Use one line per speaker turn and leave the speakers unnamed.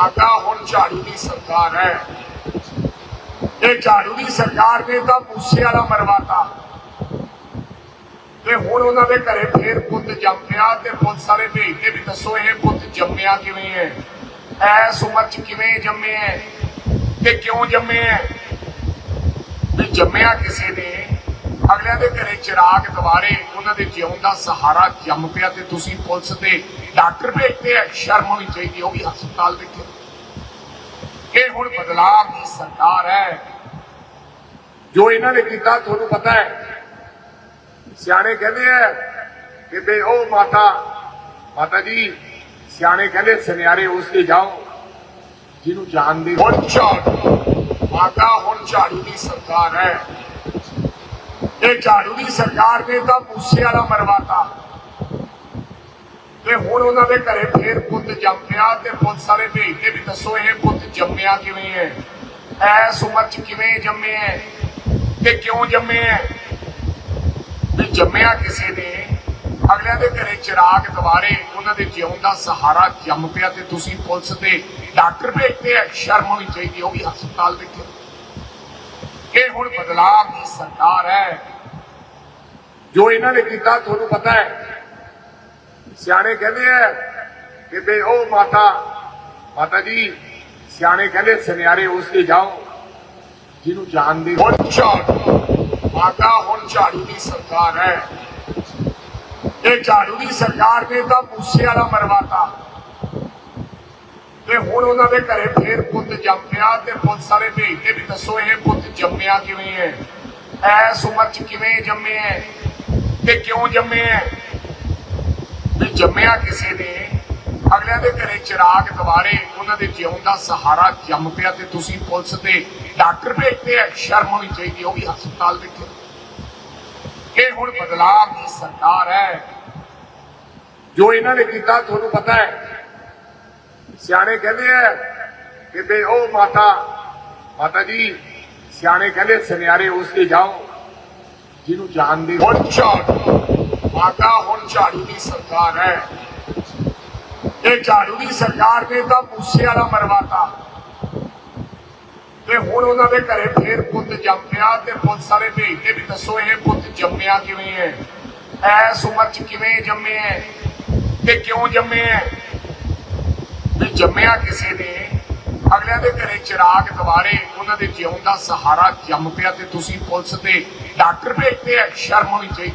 ਆਗਾ ਹੁਣ ਝਾੜੂ ਦੀ ਸਰਕਾਰ ਹੈ। ਇਹ ਝਾੜੂ ਦੀ ਸਰਕਾਰ ਨੇ ਤਾਂ ਮੂਸੇ ਵਾਲਾ ਮਰਵਾਤਾ ਤੇ ਹੁਣ ਉਹਨਾਂ ਦੇ ਘਰੇ ਫੇਰ ਪੁੱਤ ਜੰਮਿਆ ਤੇ ਪੁੱਤ ਸਾਰੇ ਭੇਜਦੇ ਵੀ ਦੱਸੋ ਇਹ ਪੁੱਤ ਜੰਮਿਆ ਕਿਵੇਂ ਹੈ? ਐਸ ਉਮਰ ਚ ਕਿਵੇਂ ਜੰਮੇ ਹੈ? ਤੇ ਕਿਉਂ ਜੰਮੇ ਹੈ? ਵੀ ਜੰਮਿਆ ਕਿਸੇ ਨੇ? ਅਗਲਿਆਂ ਦੇ ਘਰੇ ਚਿਰਾਗ ਦੁਬਾਰੇ ਉਹਨਾਂ ਦੇ ਜਿਉਣ ਦਾ ਸਹਾਰਾ ਜੰਮ ਪਿਆ ਤੇ ਤੁਸੀਂ ਪੁਲਿਸ ਤੇ ਡਾਕਟਰ ਭੇਜਦੇ ਆ, ਸ਼ਰਮ ਹੋਣੀ ਚਾਹੀਦੀ ਉਹ ਵੀ ਹਸਪਤਾਲ ਵਿੱਚ ਇਹ ਹੁਣ ਬਦਲਾਅ ਦੀ ਸਰਕਾਰ ਹੈ। ਜੋ ਇਹਨਾਂ ਨੇ ਕੀਤਾ, ਤੁਹਾਨੂੰ ਪਤਾ ਹੈ। ਸਿਆਣੇ ਕਹਿੰਦੇ ਆ ਕਿ ਬੇ ਉਹ ਮਾਤਾ ਮਾਤਾ ਜੀ, ਸਿਆਣੇ ਕਹਿੰਦੇ ਸੁਨਿਆਰੇ ਉਸ ਤੇ ਜਾਓ, ਜਿਹਨੂੰ ਜਾਣਦੇ ਹੁਣ ਝਾੜੂ। ਮਾਤਾ, ਹੁਣ ਝਾੜੂ ਦੀ ਸਰਕਾਰ ਹੈ। ਇਹ ਝਾੜੂ ਦੀ ਸਰਕਾਰ ਨੇ ਤਾਂ ਮੂਸੇ ਵਾਲਾ ਮਰਵਾਤਾ ਤੇ ਹੁਣ ਉਹਨਾਂ ਦੇ ਘਰੇ ਫੇਰ ਪੁੱਤ ਜੰਮ ਤੇ ਪੁੱਤ ਸਾਰੇ ਭੇਜਦੇ ਵੀ ਦੱਸੋ ਇਹ ਪੁੱਤ ਜੰਮਿਆ ਕਿਵੇਂ ਹੈ? ਐਸ ਉਮਰ ਚ ਕਿਵੇਂ ਜੰਮੇ ਹੈ? ਤੇ ਕਿਉਂ ਜੰਮੇ ਹੈ? ਵੀ ਜੰਮਿਆ ਕਿਸੇ ਨੇ, ਅਗਲਿਆਂ ਦੇ ਘਰੇ ਚਿਰਾਗ ਦੁਆਰੇ ਉਹਨਾਂ ਦੇ ਜਿਉਣ ਦਾ ਸਹਾਰਾ ਜੰਮ ਪਿਆ ਤੇ ਤੁਸੀਂ ਪੁਲਿਸ ਤੇ ਡਾਕਟਰ ਭੇਜਦੇ ਆ, ਸ਼ਰਮ ਹੋਣੀ ਚਾਹੀਦੀ ਉਹ ਵੀ ਹਸਪਤਾਲ ਵਿੱਚ ਇਹ ਹੁਣ ਬਦਲਾਅ ਦੀ ਸਰਕਾਰ ਹੈ। ਜੋ ਇਹਨਾਂ ਨੇ ਕੀਤਾ, ਤੁਹਾਨੂੰ ਪਤਾ ਹੈ। ਸਿਆਣੇ ਕਹਿੰਦੇ ਆ ਕਿ ਬੇ ਉਹ ਮਾਤਾ ਮਾਤਾ ਜੀ, ਸਿਆਣੇ ਕਹਿੰਦੇ, ਸੁਨਿਆਰੇ ਉਸ ਤੇ ਜਾਓ, ਜਿਹਨੂੰ ਜਾਣਦੇ ਹੁਣ ਝਾੜੂ, ਮਾਤਾ, ਹੁਣ ਝਾੜੂ ਦੀ ਸਰਕਾਰ ਹੈ। ਇਹ ਝਾੜੂ ਦੀ ਸਰਕਾਰ ਨੇ ਤਾਂ ਮੂਸੇ ਵਾਲਾ ਮਰਵਾਤਾ। ਤੇ ਹੁਣ ਉਹਨਾਂ ਦੇ ਘਰੇ ਫੇਰ ਪੁੱਤ ਜੰਮ ਪਿਆ ਤੇ ਪੁੱਤ ਸਾਰੇ ਭੇਜਦੇ ਵੀ ਦੱਸੋ ਇਹ ਪੁੱਤ ਜੰਮਿਆ ਕਿਵੇਂ ਹੈ? ਐਸ ਉਮਰ ਚ ਕਿਵੇਂ ਜੰਮੇ ਹੈ? ਤੇ ਕਿਉਂ ਜੰਮੇ ਹੈ? ਵੀ ਜੰਮਿਆ ਕਿਸੇ ਨੇ, ਅਗਲਿਆਂ ਦੇ ਘਰੇ ਚਿਰਾਗ ਦੁਆਰੇ ਉਹਨਾਂ ਦੇ ਜਿਉਣ ਦਾ ਸਹਾਰਾ ਜੰਮ ਪਿਆ ਤੇ ਤੁਸੀਂ ਪੁਲਿਸ ਤੇ ਡਾਕਟਰ ਭੇਜਦੇ ਆ, ਸ਼ਰਮ ਹੋਣੀ ਚਾਹੀਦੀ ਉਹ ਵੀ ਹਸਪਤਾਲ ਵਿੱਚ ਇਹ ਹੁਣ ਬਦਲਾਅ ਦੀ ਸਰਕਾਰ ਹੈ। ਜੋ ਇਹਨਾਂ ਨੇ ਕੀਤਾ, ਤੁਹਾਨੂੰ ਪਤਾ ਹੈ ਸਿਆਣੇ ਕਹਿੰਦੇ ਆ ਕਿ ਬੇ ਉਹ ਮਾਤਾ ਮਾਤਾ ਜੀ, ਸਿਆਣੇ ਕਹਿੰਦੇ ਸੁਨਿਆਰੇ ਉਸ ਤੇ ਜਾਓ, ਜਿਹਨੂੰ ਜਾਣਦੇ ਹੁਣ ਝਾੜੂ ਆਗਾ ਹੁਣ ਝਾੜੂ ਦੀ ਸਰਕਾਰ ਹੈ। ਇਹ ਝਾੜੂ ਦੀ ਸਰਕਾਰ ਨੇ ਤਾਂ ਮੂਸੇ ਵਾਲਾ ਮਰਵਾਤਾ। ਤੇ ਹੁਣ ਉਹਨਾਂ ਦੇ ਘਰੇ ਫੇਰ ਪੁੱਤ ਜੰਮਿਆ ਤੇ ਪੁੱਤ ਸਾਰੇ ਭੇਜਦੇ ਵੀ ਦੱਸੋ ਇਹ ਪੁੱਤ ਜੰਮਿਆ ਕਿਵੇਂ ਹੈ? ਐਸ ਉਮਰ ਚ ਕਿਵੇਂ ਜੰਮੇ ਹੈ? ਤੇ ਕਿਉਂ ਜੰਮੇ ਹੈ? ਜੰਮਿਆ ਕਿਸੇ ਨੇ, ਅਗਲਿਆਂ ਦੇ ਘਰੇ ਚਿਰਾਗ ਦੁਆਰੇ ਉਹਨਾਂ ਦੇ ਜਿਉਣ ਦਾ ਸਹਾਰਾ ਜੰਮ ਪਿਆ ਤੇ ਤੁਸੀਂ ਪੁਲਿਸ ਤੇ ਡਾਕਟਰ ਭੇਜਦੇ ਆ, ਸ਼ਰਮ ਹੋਣੀ ਚਾਹੀਦੀ।